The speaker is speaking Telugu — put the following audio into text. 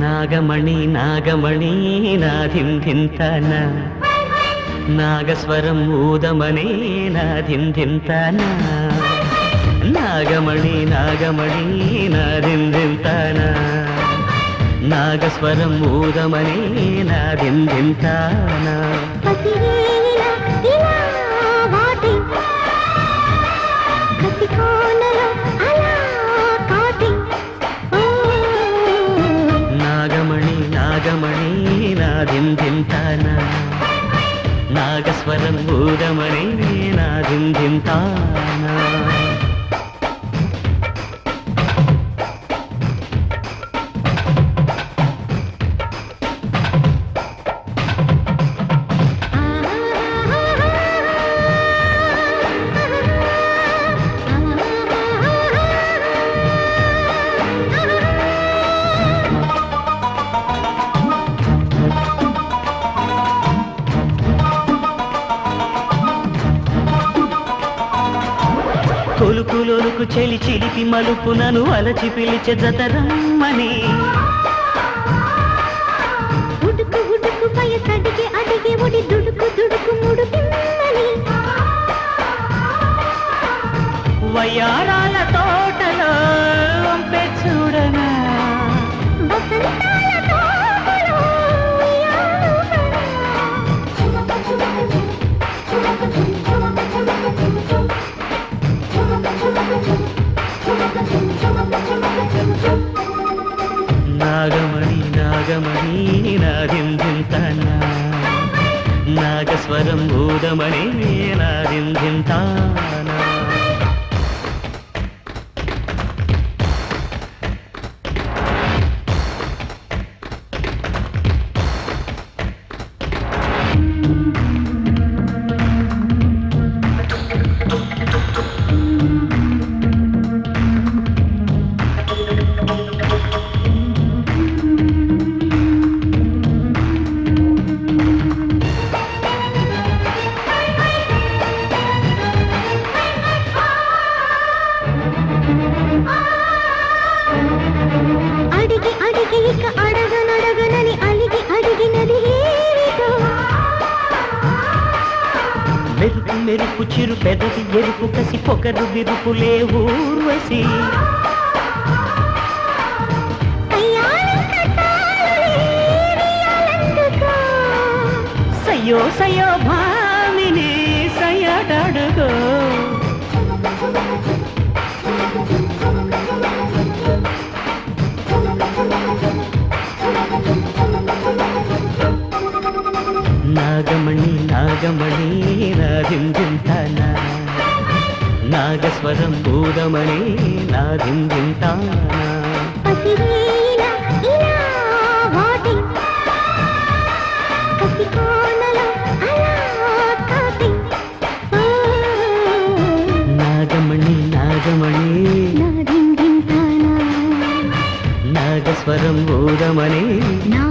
నాగమణి నాగమణి నాధింధింతన నాగస్వరం ఊదమని నాధింధింతన నాగమణి నాగమణి నాధింధింతన నాగస్వరం ఊదమని నాధింధింతన నాగమణి నాధింధింతన నాగస్వరం ఊదమని నాధింధింతాన కొలుకులొలుకు చెలి చిలిపి మలుపునను అలచి పిలిచె జతరమ్మని. ఉడుకు ఉడుకు వయసడిగే అడిగే ఒడి దుడుకు దుడుకు వయ్యారాల తోటలో చూడనా. నాగమణి నాదిందింతన నాగస్వరం ఊదమని నాదిందింతానా ఇక అడగనడగనని అలిగి అడిగినది మెరుపు మెరుపు చిరు పెదవి ఎరుపు కసి పొగరు విరుపులే ఊర్వశి. సయ్యో సయ్యో భామిని సయ్యడడుగో నాగమణి నాదిందింతాన నాగస్వరం బూదమణి నాదిందింతాన నాగమణి నాగమణి. నాగస్వరం బూదమణి నా